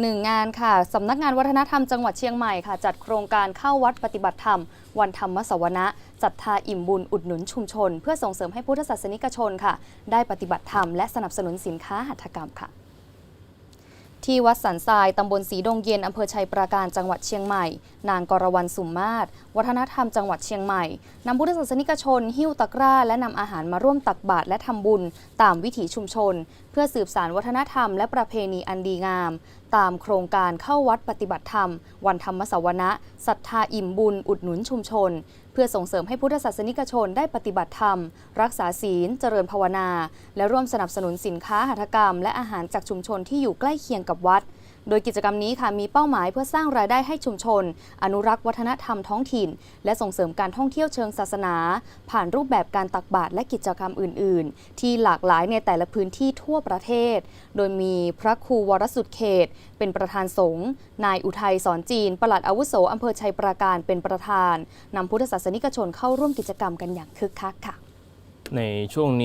หนึ่งงานค่ะสำนักงานวัฒนธรรมจังหวัดเชียงใหม่ค่ะ จัดโครงการเข้าวัดปฏิบัติธรรม วันธรรมสวนะจัดทาอิ่มบุญอุดหนุนชุมชน เพื่อส่งเสริมให้พุทธศาสนิกชนค่ะ ได้ปฏิบัติธรรมและสนับสนุนสินค้าหัตถกรรมค่ะ ที่วัดสันทรายตำบลสีดงเย็นอำเภอชัยปราการจังหวัดเชียงใหม่ นางกรวรรณสุมมาศวัฒนธรรมจังหวัดเชียงใหม่นำพุทธศาสนิกชน หิ้วตะกร้า และนำอาหารมาร่วมตักบาตรและทำบุญ ตามวิถีชุมชน เพื่อสืบสานวัฒนธรรมและประเพณีอันดีงาม ตามโครงการเข้าวัดปฏิบัติธรรม วันธรรมสวนะศรัทธาอิ่มบุญอุดหนุนชุมชน พื่อส่งเสริมให้พุทธศาสนิกชนได้ปฏิบัติธรรม รักษาศีล เจริญภาวนา และร่วมสนับสนุนสินค้าหัตถกรรม และอาหารจากชุมชนที่อยู่ใกล้เคียงกับวัด โดยกิจกรรมนี้ค่ะมีเป้าหมายเพื่อสร้างรายได้ให้ชุมชน อนุรักษ์วัฒนธรรมท้องถิ่น และส่งเสริมการท่องเที่ยวเชิงศาสนา ผ่านรูปแบบการตักบาตรและกิจกรรมอื่น ๆ ที่หลากหลายในแต่ละพื้นที่ทั่วประเทศ โดยมีพระครูวรสุดเขต เป็นประธานสงฆ์นายอุทัยสอนจีน ปลัดอาวุโสอำเภอชัยปราการเป็นประธานนำพุทธศาสนิกชนเข้าร่วมกิจกรรมกันอย่างคึกคักค่ะ ในช่วงนี้